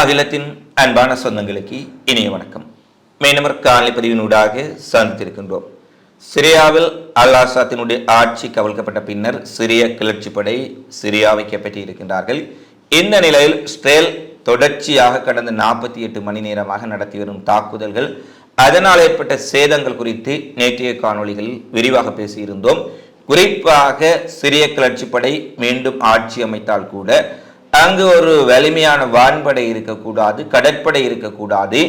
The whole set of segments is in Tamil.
அகிலத்தின் அன்பான சொந்தங்களுக்கு இனிய வணக்கம். மேனவர் காலை பதிவினூடாக சந்தித்திருக்கின்றோம். சிரியாவில் அல்லாசாத்தினுடைய ஆட்சி கவிழ்க்கப்பட்ட பின்னர் சிரிய கிளர்ச்சி படை சிரியாவை கைப்பற்றி இருக்கின்றார்கள். இந்த நிலையில் ஸ்ட்ரேல் தொடர்ச்சியாக கடந்த நாற்பத்தி எட்டு மணி நேரமாக நடத்தி வரும் தாக்குதல்கள் அதனால் ஏற்பட்ட சேதங்கள் குறித்து நேற்றைய காணொளிகளில் விரிவாக பேசியிருந்தோம். குறிப்பாக சிரிய கிளர்ச்சி படை மீண்டும் ஆட்சி அமைத்தால் கூட அங்கு ஒரு வலிமையான வான்படை இருக்கக்கூடாது கடற்படை இருக்கக்கூடாது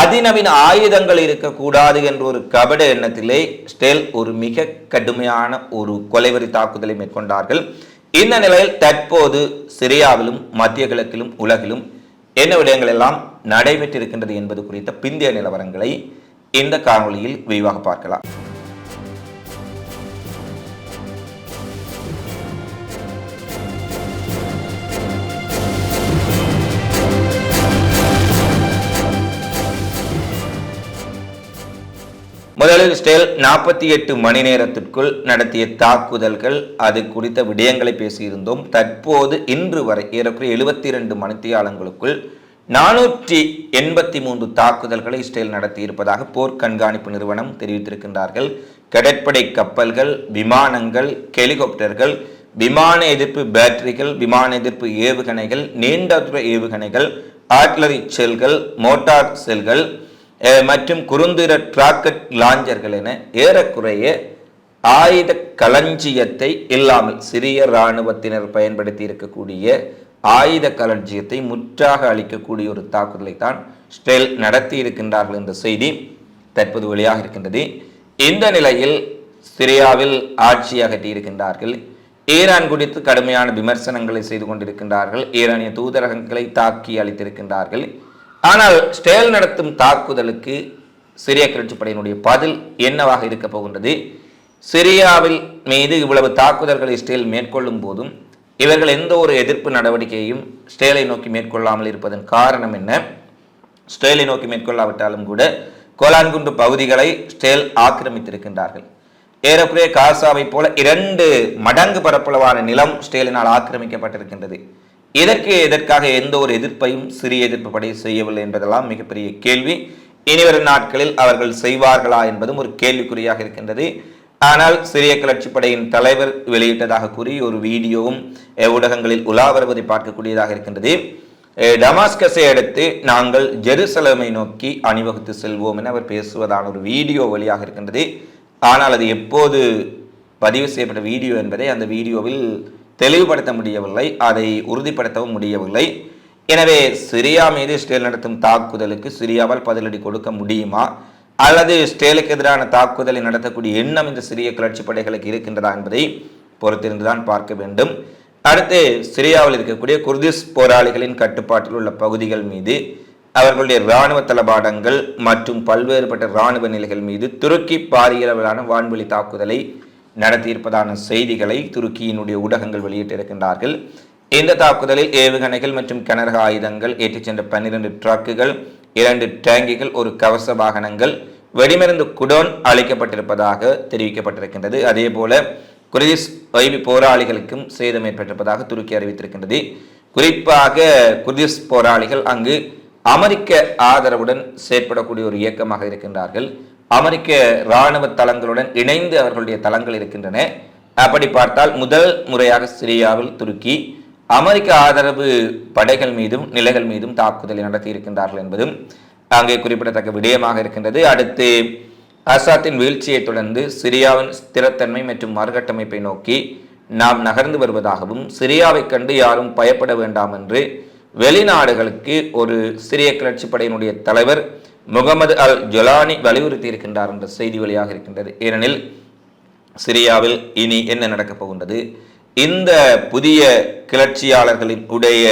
அதிநவீன ஆயுதங்கள் இருக்கக்கூடாது என்ற ஒரு கபட எண்ணத்திலே ஸ்டெல் ஒரு மிக கடுமையான ஒரு கொலைவரி தாக்குதலை மேற்கொண்டார்கள். இந்த நிலையில் தற்போது சிரியாவிலும் மத்திய கிழக்கிலும் உலகிலும் என்ன விடயங்கள் எல்லாம் நடைபெற்றிருக்கின்றது என்பது குறித்த பிந்திய நிலவரங்களை இந்த காணொலியில் விரிவாக பார்க்கலாம். முதலில் ஸ்டேல் நாற்பத்தி எட்டு மணி நேரத்திற்குள் நடத்திய தாக்குதல்கள் அது குறித்த விடயங்களை பேசியிருந்தோம். தற்போது இன்று வரை ஏறக்குறைய எழுபத்தி இரண்டு மணித்தியாலங்களுக்குள் நானூற்றி எண்பத்தி மூன்று தாக்குதல்களை இஸ்ரேல் நடத்தியிருப்பதாக போர் கண்காணிப்பு நிறுவனம் தெரிவித்திருக்கின்றார்கள். கடற்படை கப்பல்கள் விமானங்கள் ஹெலிகாப்டர்கள் விமான எதிர்ப்பு பேட்டரிகள் விமான எதிர்ப்பு ஏவுகணைகள் நீண்ட தூர ஏவுகணைகள் ஆட்லரி செல்கள் மோட்டார் செல்கள் மற்றும் குறுந்திர டிராக்கெட் லாஞ்சர்கள் என ஏறக்குறைய ஆயுத களஞ்சியத்தை இல்லாமல் சிறிய இராணுவத்தினர் பயன்படுத்தி இருக்கக்கூடிய ஆயுத களஞ்சியத்தை முற்றாக அளிக்கக்கூடிய ஒரு தாக்குதலை தான் ஸ்டெல் நடத்தி இருக்கின்றார்கள் என்ற செய்தி தற்போது வெளியாக இருக்கின்றது. இந்த நிலையில் சிரியாவில் ஆட்சி அகற்றி இருக்கின்றார்கள். ஈரான் குறித்து கடுமையான விமர்சனங்களை செய்து கொண்டிருக்கின்றார்கள். ஈரானிய தூதரகங்களை தாக்கி அளித்திருக்கின்றார்கள் ஆனால் ஸ்டேல் நடத்தும் தாக்குதலுக்கு சிரிய கிளர்ச்சி படையினுடைய பதில் என்னவாக இருக்க போகின்றது? சிரியாவில் மீது இவ்வளவு தாக்குதல்களை ஸ்டேல் மேற்கொள்ளும் போதும் இவர்கள் எந்த ஒரு எதிர்ப்பு நடவடிக்கையையும் ஸ்டேலை நோக்கி மேற்கொள்ளாமல் இருப்பதன் காரணம் என்ன? ஸ்டேலை நோக்கி மேற்கொள்ளாவிட்டாலும் கூட கோலான்குண்டு பகுதிகளை ஸ்டேல் ஆக்கிரமித்திருக்கின்றார்கள். ஏறக்குறைய காசாவை போல இரண்டு மடங்கு பரப்பளவான நிலம் ஸ்டேலினால் ஆக்கிரமிக்கப்பட்டிருக்கின்றது. இதற்கு எதற்காக எந்த ஒரு எதிர்ப்பையும் சிறிய எதிர்ப்பு படை செய்யவில்லை என்பதெல்லாம் மிகப்பெரிய கேள்வி. இனிவரும் நாட்களில் அவர்கள் செய்வார்களா என்பதும் ஒரு கேள்விக்குறியாக இருக்கின்றது. ஆனால் சிறிய கிளர்ச்சி படையின் தலைவர் வெளியிட்டதாக கூறி ஒரு வீடியோவும் ஊடகங்களில் உலா வருவதை பார்க்கக்கூடியதாக இருக்கின்றது. டமாஸ்கஸை அடுத்து நாங்கள் ஜெருசலமை நோக்கி அணிவகுத்து செல்வோம் என அவர் பேசுவதான ஒரு வீடியோ வழியாக இருக்கின்றது. ஆனால் அது எப்போது பதிவு செய்யப்பட்ட வீடியோ என்பதை அந்த வீடியோவில் தெளிவுபடுத்த முடியவில்லை அதை உறுதிப்படுத்தவும் முடியவில்லை. எனவே சிரியா மீது இஸ்ரேல் நடத்தும் தாக்குதலுக்கு சிரியாவால் பதிலடி கொடுக்க முடியுமா? அல்லது இஸ்ரேலுக்கு எதிரான தாக்குதலை நடத்தக்கூடிய எண்ணம் இந்த சிறிய கிளர்ச்சி படைகளுக்கு இருக்கின்றதா என்பதை பொறுத்திருந்துதான் பார்க்க வேண்டும். அடுத்து சிரியாவில் இருக்கக்கூடிய குர்திஸ் போராளிகளின் கட்டுப்பாட்டில் உள்ள பகுதிகள் மீது அவர்களுடைய இராணுவ தளபாடங்கள் மற்றும் பல்வேறுபட்ட இராணுவ நிலைகள் மீது துருக்கி பாரியளவிலான வான்வெளி தாக்குதலை நடத்தியிருப்பதான செய்திகளை துருக்கியினுடைய ஊடகங்கள் வெளியிட்டிருக்கின்றார்கள். இந்த தாக்குதலில் ஏவுகணைகள் மற்றும் கனரக ஆயுதங்கள் ஏற்றிச் சென்ற பன்னிரண்டு ட்ரக்குகள் இரண்டு டேங்கிகள் ஒரு கவச வாகனங்கள் வெடிமருந்து குடோன் அளிக்கப்பட்டிருப்பதாக தெரிவிக்கப்பட்டிருக்கின்றது. அதே போல குரிதிஸ் வைபி போராளிகளுக்கும் சேதம் ஏற்பட்டிருப்பதாக துருக்கி அறிவித்திருக்கின்றது. குறிப்பாக குர்திஸ் போராளிகள் அங்கு அமெரிக்க ஆதரவுடன் செயற்படக்கூடிய ஒரு இயக்கமாக இருக்கின்றார்கள். அமெரிக்க இராணுவ தளங்களுடன் இணைந்து அவர்களுடைய தளங்கள் இருக்கின்றன. அப்படி பார்த்தால் முதல் முறையாக சிரியாவில் துருக்கி அமெரிக்க ஆதரவு படைகள் மீதும் நிலைகள் மீதும் தாக்குதலை நடத்தி இருக்கின்றார்கள் என்பதும் அங்கே குறிப்பிடத்தக்க விடயமாக இருக்கின்றது. அடுத்து அசாத்தின் வீழ்ச்சியை தொடர்ந்து சிரியாவின் ஸ்திரத்தன்மை மற்றும் மறுகட்டமைப்பை நோக்கி நாம் நகர்ந்து வருவதாகவும் சிரியாவை கண்டு யாரும் பயப்பட வேண்டாம் என்று வெளிநாடுகளுக்கு ஒரு சிரிய கிளர்ச்சி படையினுடைய தலைவர் முகமது அல் ஜொலானி வலியுறுத்தி இருக்கின்றார் என்ற செய்தி வழியாக இருக்கின்றது. ஏனெனில் சிரியாவில் இனி என்ன நடக்கப் போகின்றது? இந்த புதிய கிளர்ச்சியாளர்களின் உடைய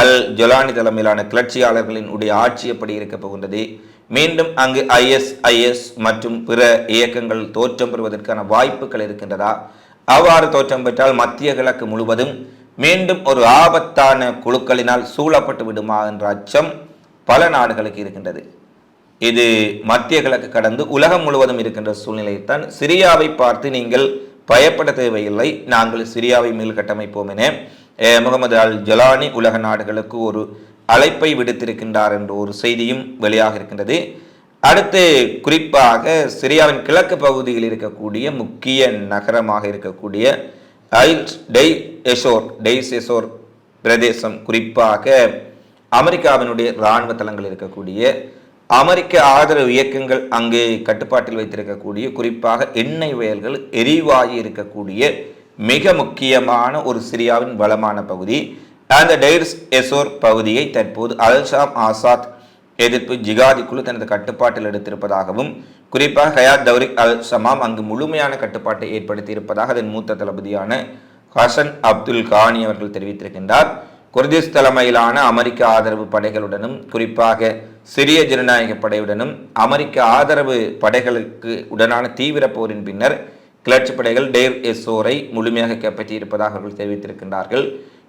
அல் ஜொலானி தலைமையிலான கிளர்ச்சியாளர்களின் உடைய ஆட்சி எப்படி இருக்கப் போகின்றது? மீண்டும் அங்கு ஐஎஸ்ஐஎஸ் மற்றும் பிற இயக்கங்கள் தோற்றம் பெறுவதற்கான வாய்ப்புகள் இருக்கின்றதா? அவ்வாறு தோற்றம் பெற்றால் மத்திய கிழக்கு முழுவதும் மீண்டும் ஒரு ஆபத்தான குழுக்களினால் சூழப்பட்டு விடுமா என்ற அச்சம் பல நாடுகளுக்கு இருக்கின்றது. இது மத்திய கிழக்கு கடந்து உலகம் முழுவதும் இருக்கின்ற சூழ்நிலையைத்தான் சிரியாவை பார்த்து நீங்கள் பயப்பட தேவையில்லை. நாங்கள் சிரியாவை மீள் கட்டமைப்போம் என முகமது அல் ஜலானி உலக நாடுகளுக்கு ஒரு அழைப்பை விடுத்திருக்கின்றார் என்ற ஒரு செய்தியும் வெளியாக இருக்கின்றது. அடுத்து குறிப்பாக சிரியாவின் கிழக்கு பகுதியில் இருக்கக்கூடிய முக்கிய நகரமாக இருக்கக்கூடிய ஐல்ஸ் டெய் எசோர் டெய்ஸ் பிரதேசம் குறிப்பாக அமெரிக்காவினுடைய இராணுவ தளங்கள் இருக்கக்கூடிய அமெரிக்க ஆதரவு இயக்கங்கள் அங்கு கட்டுப்பாட்டில் வைத்திருக்கக்கூடிய குறிப்பாக எண்ணெய் வயல்கள் எரிவாயு இருக்கக்கூடிய மிக முக்கியமான ஒரு சிரியாவின் வளமான பகுதி அந்த டைர்ஸ் எசோர் பகுதியை தற்போது அல்ஷாம் ஆசாத் எதிர்ப்பு ஜிகாதி குழு தனது கட்டுப்பாட்டில் எடுத்திருப்பதாகவும் குறிப்பாக ஹயாத் தௌரிக் அல் சமாம் அங்கு முழுமையான கட்டுப்பாட்டை ஏற்படுத்தி இருப்பதாக அதன் மூத்த தளபதியான ஹசன் அப்துல் கானி அவர்கள் தெரிவித்திருக்கின்றார். குர்திஸ் தலைமையிலான அமெரிக்க ஆதரவு படைகளுடனும் குறிப்பாக சிரிய ஜனநாயக படையுடனும் அமெரிக்க ஆதரவு படைகளுக்கு உடனான தீவிர போரின் பின்னர் கிளர்ச்சி படைகள் டேர் எஸ்ஸோரை முழுமையாக கைப்பற்றியிருப்பதாக அவர்கள் தெரிவித்திருக்கின்றார்கள்.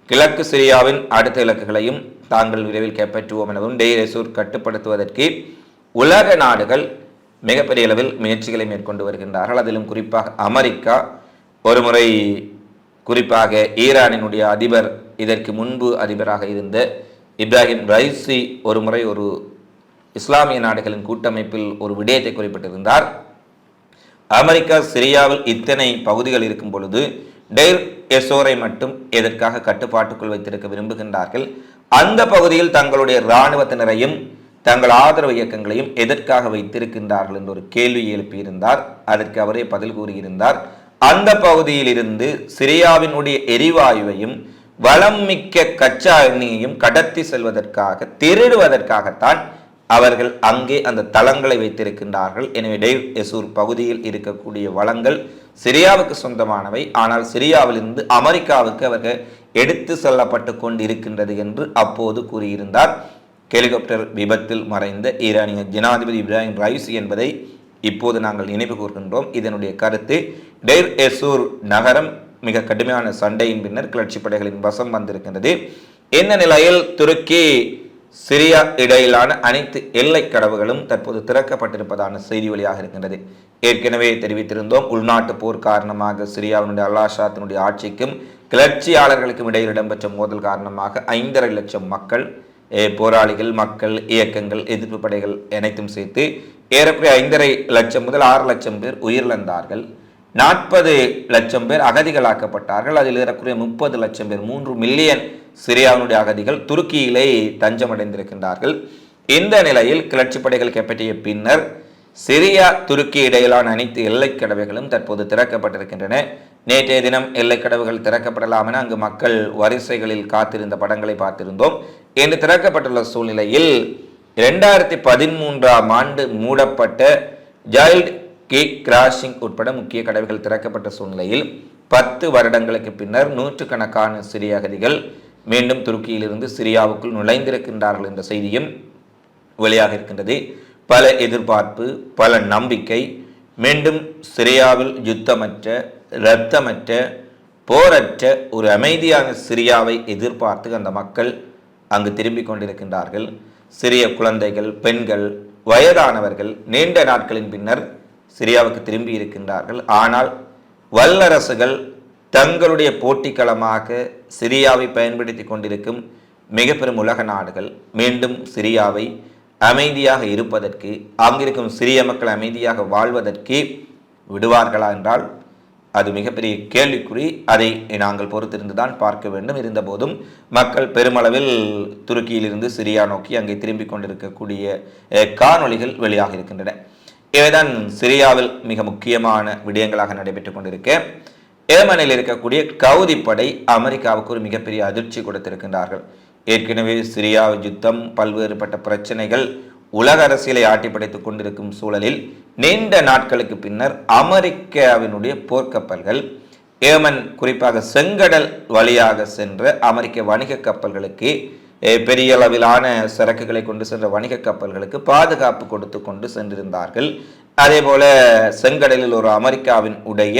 கிழக்கு சிரியாவின் அடுத்த இலக்குகளையும் தாங்கள் விரைவில் கைப்பற்றுவோம் எனவும் டேர் எசூர் கட்டுப்படுத்துவதற்கு உலக நாடுகள் மிகப்பெரிய அளவில் முயற்சிகளை மேற்கொண்டு வருகின்றார்கள். அதிலும் குறிப்பாக அமெரிக்கா ஒருமுறை குறிப்பாக ஈரானினுடைய அதிபர் இதற்கு முன்பு அதிபராக இருந்த இப்ராஹிம் ரைசி ஒரு முறை ஒரு இஸ்லாமிய நாடுகளின் கூட்டமைப்பில் ஒரு விடயத்தை குறிப்பிட்டிருந்தார். அமெரிக்கா சிரியாவில் இத்தனை பகுதிகள் இருக்கும் பொழுது டெய்ர் எசோரை மட்டும் எதற்காக கட்டுப்பாட்டுக்குள் வைத்திருக்க விரும்புகின்றார்கள்? அந்த பகுதியில் தங்களுடைய இராணுவத்தினரையும் தங்கள் ஆதரவு இயக்கங்களையும் எதற்காக வைத்திருக்கின்றார்கள் என்று ஒரு கேள்வி எழுப்பியிருந்தார். அதற்கு அவரே பதில் கூறியிருந்தார். அந்த பகுதியில் இருந்து சிரியாவினுடைய எரிவாயுவையும் வளம் மிக்க கச்சா எண்ணெயையும் கடத்தி செல்வதற்காக திருடுவதற்காகத்தான் அவர்கள் அங்கே அந்த தளங்களை வைத்திருக்கின்றார்கள். எனவே டெய்வ் எசூர் பகுதியில் இருக்கக்கூடிய வளங்கள் சிரியாவுக்கு சொந்தமானவை. ஆனால் சிரியாவிலிருந்து அமெரிக்காவுக்கு அவர்கள் எடுத்து செல்லப்பட்டு கொண்டிருக்கின்றது என்று அப்போது கூறியிருந்தார். ஹெலிகாப்டர் விபத்தில் மறைந்த ஈரானிய ஜனாதிபதி இப்ராஹிம் ரைஸ் என்பதை இப்போது நாங்கள் நினைவு கூர்கின்றோம். இதனுடைய கருத்து டெய்ர் எசூர் நகரம் மிக கடுமையான சண்டையின் பின்னர் கிளர்ச்சி படைகளின் வசம் வந்திருக்கின்றது. இந்த நிலையில் துருக்கி சிரியா இடையிலான அனைத்து எல்லை கடவுகளும் தற்போது திறக்கப்பட்டிருப்பதான செய்தி வழியாக இருக்கின்றது. ஏற்கனவே தெரிவித்திருந்தோம் உள்நாட்டு போர் காரணமாக சிரியாவினுடைய அல்லாஷாத்தினுடைய ஆட்சிக்கும் கிளர்ச்சியாளர்களுக்கும் இடையில் இடம்பெற்ற மோதல் காரணமாக ஐந்தரை லட்சம் மக்கள் போராளிகள் மக்கள் இயக்கங்கள் எதிர்ப்பு படைகள் அனைத்தும் சேர்த்து ஏறக்குறைய ஐந்தரை லட்சம் முதல் ஆறு லட்சம் பேர் உயிரிழந்தார்கள். நாற்பது லட்சம் பேர் அகதிகளாக்கப்பட்டார்கள். அதில் ஏறக்குறைய முப்பது லட்சம் பேர் மூன்று மில்லியன் சிரியாவினுடைய அகதிகள் துருக்கியிலே தஞ்சமடைந்திருக்கின்றார்கள். இந்த நிலையில் கிளர்ச்சி படைகள் கைப்பற்றிய பின்னர் சிரியா துருக்கி இடையிலான அனைத்து எல்லைக்கடவைகளும் தற்போது திறக்கப்பட்டிருக்கின்றன. நேற்றைய தினம் எல்லைக்கடவுகள் திறக்கப்படலாம் என அங்கு மக்கள் வரிசைகளில் காத்திருந்த படங்களை பார்த்திருந்தோம். இன்று திறக்கப்பட்டுள்ள சூழ்நிலையில் இரண்டாயிரத்தி பதிமூன்றாம் ஆண்டு மூடப்பட்ட ஜைல்ட் கேக் கிராஷிங் உட்பட முக்கிய கடவுகள் திறக்கப்பட்ட சூழ்நிலையில் பத்து வருடங்களுக்கு பின்னர் நூற்றுக்கணக்கான சிறிய அகதிகள் மீண்டும் துருக்கியிலிருந்து சிரியாவுக்குள் நுழைந்திருக்கின்றார்கள் என்ற செய்தியும் வெளியாக இருக்கின்றது. பல எதிர்பார்ப்பு பல நம்பிக்கை மீண்டும் சிரியாவில் யுத்தமற்ற இரத்தமற்ற போரற்ற ஒரு அமைதியான சிரியாவை எதிர்பார்த்து அந்த மக்கள் அங்கு திரும்பிக் கொண்டிருக்கின்றார்கள். சிறிய குழந்தைகள் பெண்கள் வயதானவர்கள் நீண்ட நாட்களின் பின்னர் சிரியாவுக்கு திரும்பி இருக்கின்றார்கள். ஆனால் வல்லரசுகள் தங்களுடைய போட்டிக்களமாக சிரியாவை பயன்படுத்தி கொண்டிருக்கும் மிக பெரும் உலக நாடுகள் மீண்டும் சிரியாவை அமைதியாக இருப்பதற்கு அங்கிருக்கும் சிறிய மக்கள் அமைதியாக வாழ்வதற்கு விடுவார்களா என்றால் அது மிகப்பெரிய கேள்விக்குறி. அதை நாங்கள் பொறுத்திருந்து தான் பார்க்க வேண்டும். இருந்தபோதும் மக்கள் பெருமளவில் துருக்கியிலிருந்து சிரியா நோக்கி அங்கே திரும்பிக் கொண்டிருக்கக்கூடிய காணொளிகள் வெளியாக இருக்கின்றன. இவைதான் சிரியாவில் மிக முக்கியமான விடயங்களாக நடைபெற்றுக் கொண்டிருக்க. ஏமனில் இருக்கக்கூடிய கவுதி படை அமெரிக்காவுக்கு ஒரு மிகப்பெரிய அதிர்ச்சி கொடுத்திருக்கின்றார்கள். ஏற்கனவே சிரியா யுத்தம் பல்வேறுபட்ட பிரச்சனைகள் உலக அரசியலை ஆட்டி படைத்துக் கொண்டிருக்கும் சூழலில் நீண்ட நாட்களுக்கு பின்னர் அமெரிக்காவினுடைய போர்க்கப்பல்கள் ஏமன் குறிப்பாக செங்கடல் வழியாக சென்ற அமெரிக்க வணிக கப்பல்களுக்கு பெரிய அளவிலான சரக்குகளை கொண்டு சென்ற வணிக கப்பல்களுக்கு பாதுகாப்பு கொடுத்து கொண்டு சென்றிருந்தார்கள். அதே போல செங்கடலில் ஒரு அமெரிக்காவின் உடைய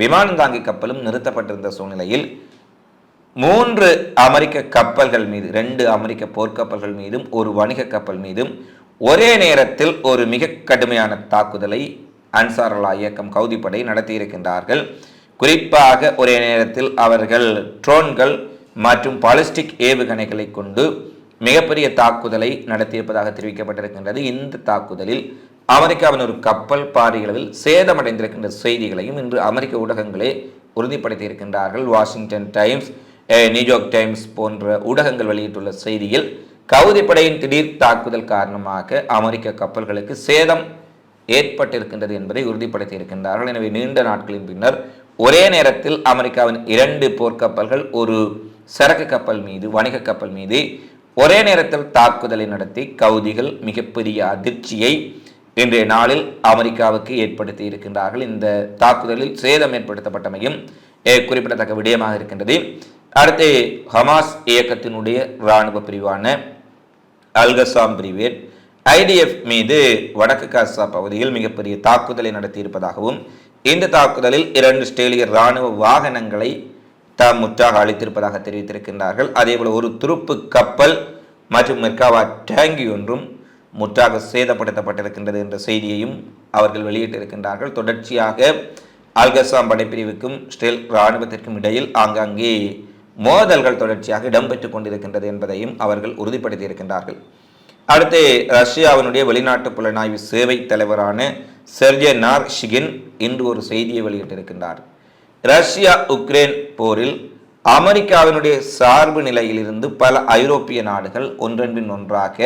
விமானந்தாங்கி கப்பலும் நிறுத்தப்பட்டிருந்த சூழ்நிலையில் மூன்று அமெரிக்க கப்பல்கள் மீது ரெண்டு அமெரிக்க போர்க்கப்பல்கள் மீதும் ஒரு வணிக கப்பல் மீதும் ஒரே நேரத்தில் ஒரு மிக கடுமையான தாக்குதலை அன்சாரல்லா இயக்கம் கவுதிப்படை நடத்தியிருக்கின்றார்கள். குறிப்பாக ஒரே நேரத்தில் அவர்கள் ட்ரோன்கள் மற்றும் பாலிஸ்டிக் ஏவுகணைகளை கொண்டு மிகப்பெரிய தாக்குதலை நடத்தியிருப்பதாக தெரிவிக்கப்பட்டிருக்கின்றது. இந்த தாக்குதலில் அமெரிக்காவின் ஒரு கப்பல் பாரியளவில் சேதமடைந்திருக்கின்ற செய்திகளையும் இன்று அமெரிக்க ஊடகங்களே உறுதிப்படுத்தி இருக்கின்றார்கள் வாஷிங்டன் டைம்ஸ் நியூயார்க் டைம்ஸ் போன்ற ஊடகங்கள் வெளியிட்டுள்ள செய்தியில் கவுதிப்படையின் திடீர் தாக்குதல் காரணமாக அமெரிக்க கப்பல்களுக்கு சேதம் ஏற்பட்டிருக்கின்றது என்பதை உறுதிப்படுத்தி இருக்கின்றார்கள் எனவே நீண்ட நாட்களின் பின்னர் ஒரே நேரத்தில் அமெரிக்காவின் இரண்டு போர்க்கப்பல்கள் ஒரு சரக்கு கப்பல் மீது வணிக கப்பல் மீது ஒரே நேரத்தில் தாக்குதலை நடத்தி கவுதிகள் மிகப்பெரிய அதிர்ச்சியை இன்றைய நாளில் அமெரிக்காவுக்கு ஏற்படுத்தி இருக்கின்றார்கள். இந்த தாக்குதலில் சேதம் ஏற்படுத்தப்பட்டமையும் குறிப்பிடத்தக்க விடயமாக இருக்கின்றது. அடுத்து ஹமாஸ் இயக்கத்தினுடைய இராணுவ பிரிவான அல்கசாம் பிரிவேட் ஐடிஎஃப் மீது வடக்கு காசா பகுதியில் மிகப்பெரிய தாக்குதலை நடத்தியிருப்பதாகவும் இந்த தாக்குதலில் இரண்டு ஸ்டேலிய இராணுவ வாகனங்களை தாம் முற்றாக அளித்திருப்பதாக தெரிவித்திருக்கின்றார்கள். அதேபோல் ஒரு துருப்பு கப்பல் மற்றும் மெர்காவா டேங்கி ஒன்றும் முற்றாக சேதப்படுத்தப்பட்டிருக்கின்றது என்ற செய்தியையும் அவர்கள் வெளியிட்டிருக்கின்றார்கள். தொடர்ச்சியாக அல்கசாம் படைப்பிரிவுக்கும் ஸ்டேல் இராணுவத்திற்கும் இடையில் ஆங்காங்கே மோதல்கள் தொடர்ச்சியாக இடம்பெற்றுக் கொண்டிருக்கின்றது என்பதையும் அவர்கள் உறுதிப்படுத்தியிருக்கின்றார்கள். அடுத்து ரஷ்யாவினுடைய வெளிநாட்டு புலனாய்வு சேவை தலைவரான செர்ஜே நார் ஷிகின் இன்று ஒரு செய்தியை வெளியிட்டிருக்கின்றார். ரஷ்யா உக்ரைன் போரில் அமெரிக்காவினுடைய சார்பு நிலையிலிருந்து பல ஐரோப்பிய நாடுகள் ஒன்றன்பின் ஒன்றாக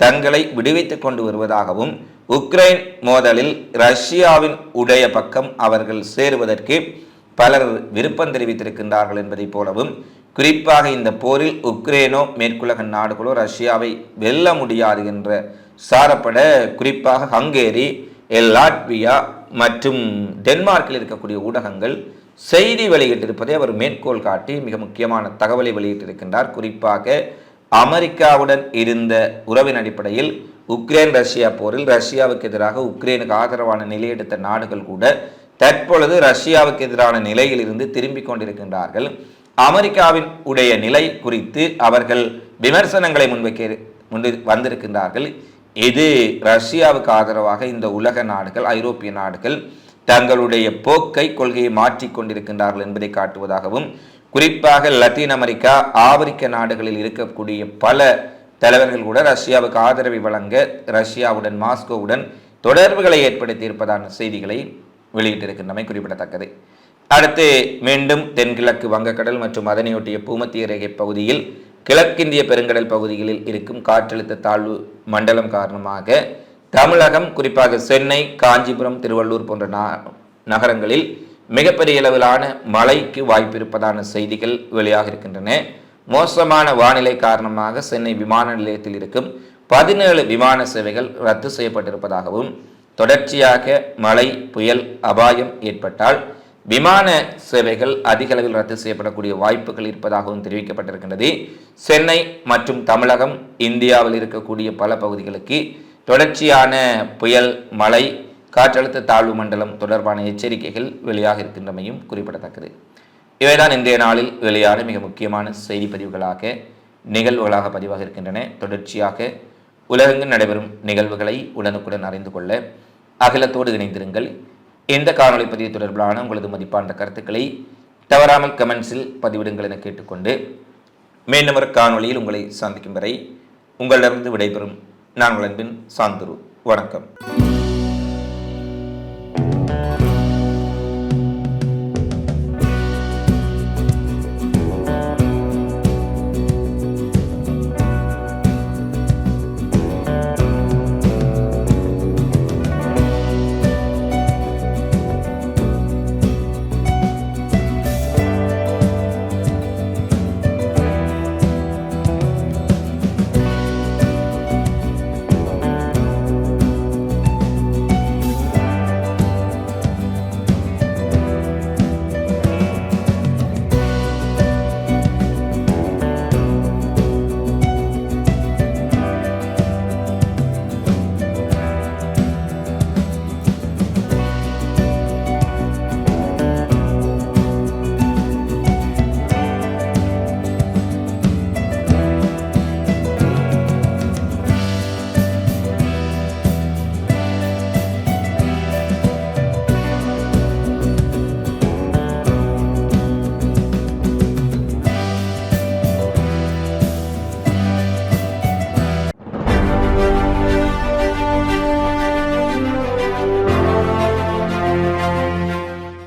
தங்களை விடுவித்துக் கொண்டு வருவதாகவும் உக்ரைன் மோதலில் ரஷ்யாவின் உடைய பக்கம் அவர்கள் சேருவதற்கு பலர் விருப்பம் தெரிவித்திருக்கின்றார்கள் என்பதைப் போலவும் குறிப்பாக இந்த போரில் உக்ரைனோ மேற்குலக நாடுகளோ ரஷ்யாவை வெல்ல முடியாது என்ற சாரப்பட குறிப்பாக ஹங்கேரி லாட்வியா மற்றும் டென்மார்க்கில் இருக்கக்கூடிய ஊடகங்கள் செய்தி வெளியிட்டிருப்பதை அவர் மேற்கோள் காட்டி மிக முக்கியமான தகவலை வெளியிட்டிருக்கின்றார். குறிப்பாக அமெரிக்காவுடன் இருந்த உறவின் அடிப்படையில் உக்ரைன் ரஷ்யா போரில் ரஷ்யாவுக்கு எதிராக உக்ரைனுக்கு ஆதரவான நிலையெடுத்த நாடுகள் கூட தற்பொழுது ரஷ்யாவுக்கு எதிரான நிலையில் இருந்து திரும்பிக் கொண்டிருக்கின்றார்கள். அமெரிக்காவின் உடைய நிலை குறித்து அவர்கள் விமர்சனங்களை முன்வைக்க முன் வந்திருக்கின்றார்கள். இது ரஷ்யாவுக்கு ஆதரவாக இந்த உலக நாடுகள் ஐரோப்பிய நாடுகள் தங்களுடைய போக்கை கொள்கையை மாற்றிக் கொண்டிருக்கின்றார்கள் என்பதை காட்டுவதாகவும் குறிப்பாக லத்தீன் அமெரிக்கா ஆப்பிரிக்க நாடுகளில் இருக்கக்கூடிய பல தலைவர்கள் கூட ரஷ்யாவுக்கு ஆதரவை வழங்க ரஷ்யாவுடன் மாஸ்கோவுடன் தொடர்புகளை ஏற்படுத்தி இருப்பதான செய்திகளை வெளியிட்டிருக்கின்றமை குறிப்பிடத்தக்கது. அடுத்து மீண்டும் தென்கிழக்கு வங்கக்கடல் மற்றும் அதனையொட்டிய பூமத்திய ரேகை பகுதியில் கிழக்கிந்திய பெருங்கடல் பகுதிகளில் இருக்கும் காற்றழுத்த தாழ்வு மண்டலம் காரணமாக தமிழகம் குறிப்பாக சென்னை காஞ்சிபுரம் திருவள்ளூர் போன்ற நா- நகரங்களில் மிகப்பெரிய அளவிலான மழைக்கு வாய்ப்பு இருப்பதான செய்திகள் வெளியாக இருக்கின்றன. மோசமான வானிலை காரணமாக சென்னை விமான நிலையத்தில் இருக்கும் பதினேழு விமான சேவைகள் ரத்து செய்யப்பட்டிருப்பதாகவும் தொடர்ச்சியாக மழை புயல் அபாயம் ஏற்பட்டால் விமான சேவைகள் அதிக அளவில் ரத்து செய்யப்படக்கூடிய வாய்ப்புகள் இருப்பதாகவும் தெரிவிக்கப்பட்டிருக்கின்றது. சென்னை மற்றும் தமிழகம் இந்தியாவில் இருக்கக்கூடிய பல பகுதிகளுக்கு தொடர்ச்சியான புயல் மழை காற்றழுத்த தாழ்வு மண்டலம் தொடர்பான எச்சரிக்கைகள் வெளியாக இருக்கின்றமையும் குறிப்பிடத்தக்கது. இவைதான் இன்றைய நாளில் வெளியான மிக முக்கியமான செய்தி பதிவுகளாக நிகழ்வுகளாக பதிவாக இருக்கின்றன. தொடர்ச்சியாக உலகெங்கு நடைபெறும் நிகழ்வுகளை உடனுக்குடன் அறிந்து கொள்ள அகிலத்தோடு இணைந்திருங்கள். இந்த காணொளி பதிவு தொடர்பிலான உங்களது மதிப்பான கருத்துக்களை தவறாமல் கமெண்ட்ஸில் பதிவிடுங்கள் என கேட்டுக்கொண்டு மீண்டும் ஒரு காணொளியில் உங்களை சந்திக்கும் வரை உங்களிடமிருந்து விடைபெறும். நான் உங்கள் அன்பின் சாந்துரு. வணக்கம்.